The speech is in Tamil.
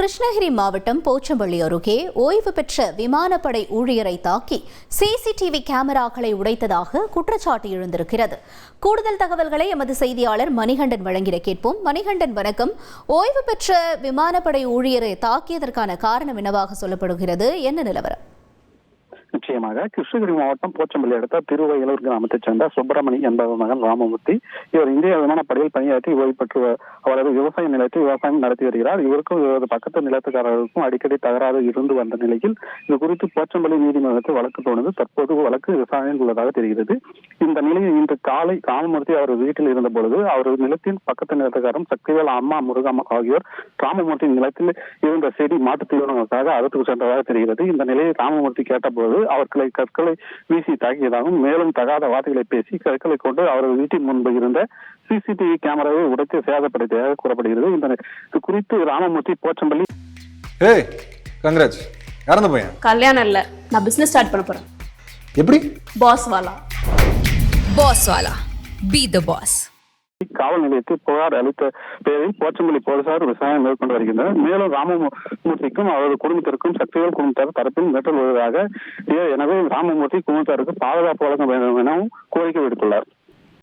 கிருஷ்ணகிரி மாவட்டம் போச்சம்பள்ளி அருகே ஓய்வு பெற்ற விமானப்படை ஊழியரை தாக்கி சிசிடிவி கேமராக்களை உடைத்ததாக குற்றச்சாட்டு எழுந்திருக்கிறது. கூடுதல் தகவல்களை எமது செய்தியாளர் மணிகண்டன் வழங்கிட கேட்போம். மணிகண்டன் வணக்கம். ஓய்வு பெற்ற விமானப்படை ஊழியரை தாக்கியதற்கான காரணம் என்னவாக சொல்லப்படுகிறது? என்ன நிலவரம்? விஷயமாக கிருஷ்ணகிரி மாவட்டம் போச்சம்பள்ளி அடுத்த திருவையலூர் கிராமத்தைச் சேர்ந்த சுப்பிரமணி என்பவர் மகன் ராமமூர்த்தி இவர் இந்திய விமானப்படையில் பணியாற்றி ஓய்வு பெற்று அவரது விவசாய நிலத்தில் விவசாயம் நடத்தி வருகிறார். இவருக்கும் இவரது பக்கத்து நிலத்துக்காரர்களுக்கும் அடிக்கடி தகராறு இருந்து வந்த நிலையில் இது குறித்து போச்சம்பள்ளி நீதிமன்றத்தில் வழக்கு தோணுது தற்போது வழக்கு விசாரணையில் உள்ளதாக தெரிகிறது. இந்த நிலையில் இன்று காலை ராமமூர்த்தி அவர் வீட்டில் இருந்த பொழுது அவரது நிலத்தின் பக்கத்து நிலத்துக்காரரும் சக்திவேல் அம்மா முருகம்மா ஆகியோர் ராமமூர்த்தி நிலத்தில் இருந்த செடி மாட்டுத் தீவனங்களுக்காக அறுத்து சென்றதாக தெரிகிறது. இந்த நிலையில் ராமமூர்த்தி கேட்டபோது அவர்களை கற்களை வீசி தாக்கியதாகவும் மேலும் தகாத வார்த்தைகளை பேசி கற்களை கொண்டு அவரது வீட்டின் முன்பு இருந்த சிசிடிவி கேமராவை உடைத்து சேதப்படுத்தியதாக கூறப்படுகிறது. இந்த குறித்து ராமமூர்த்தி போச்சம்பள்ளி ஏய் கங்கராஜ் அந்த பையன்? கல்யாணம் இல்ல. நான் பிசினஸ் ஸ்டார்ட் பண்ண போறேன். எப்படி? பாஸ் வாலா. பாஸ் வாலா பி த பாஸ் காவல் நிலையத்தில் புகார் அளித்த பேரில் போச்சம்பள்ளி போலீசார் விசாரணை மேற்கொண்டு வருகின்றனர். மேலும் ராமமூர்த்திக்கும் அவரது குடும்பத்திற்கும் சக்திகள் குடும்பத்தார் தரப்பில் மிரட்டல் வருவதாக எனவே ராமமூர்த்தி குடும்பத்தாருக்கு பாதுகாப்பு வழங்க வேண்டும் எனவும் கோரிக்கை விடுத்துள்ளார்.